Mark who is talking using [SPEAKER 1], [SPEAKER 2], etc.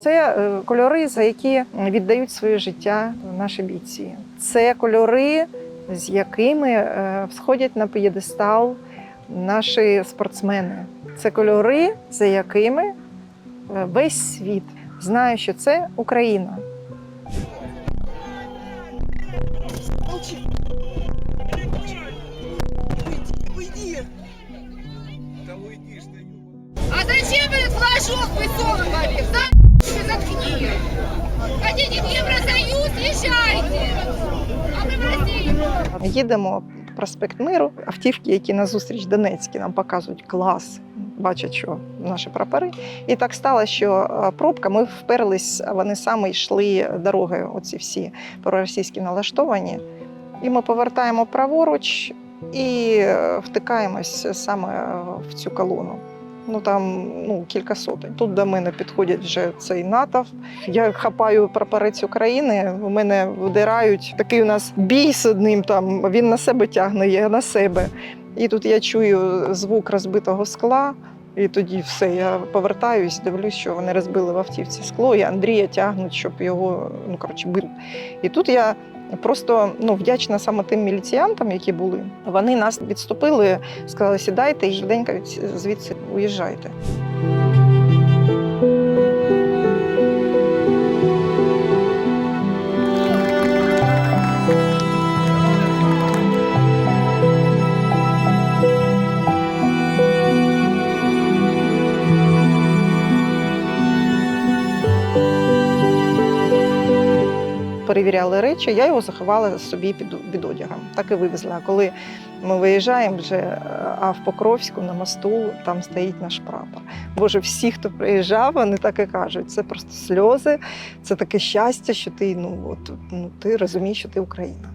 [SPEAKER 1] Це е, кольори, за які віддають своє життя наші бійці. Це кольори, з якими е, всходять на п'єдестал наші спортсмени. Це кольори, за якими е, весь світ знає, що це Україна.
[SPEAKER 2] Уйди!
[SPEAKER 3] Да уйди ж ты,
[SPEAKER 2] А зачем вы флажок высовывали? За заткни! Хотите в в Россию!
[SPEAKER 1] Їдемо проспект Миру, автівки, які на зустріч Донецькі нам показують клас, бачать, що наші прапори. І так стало, що е, пробка, ми вперлись, вони саме йшли дорогою, оці всі проросійські налаштовані. І ми повертаємо праворуч і е, втикаємось саме в цю колону. Ну там ну, кілька сотень. Тут до мене підходять вже цей натовп. Я хапаю прапорець України, у мене вдирають. Такий у нас бій з одним там. Він на себе тягне, я на себе. І тут я чую звук розбитого скла. І тоді все, я повертаюсь, дивлюсь, що вони розбили в автівці скло, і Андрія тягнуть, щоб його ну коротше били. І тут я просто ну, вдячна саме тим міліціянтам, які були. Вони нас відступили, сказали, сідайте і швиденько від- звідси уїжджайте. Перевіряли речі, я його заховала собі під, під одягом. Так і вивезла. А коли ми виїжджаємо вже, е, а в Покровську на мосту там стоїть наш прапор. Боже, всі, хто приїжджав, вони так і кажуть. Це просто сльози, це таке щастя, що ти ну от ну ти розумієш, що ти Україна.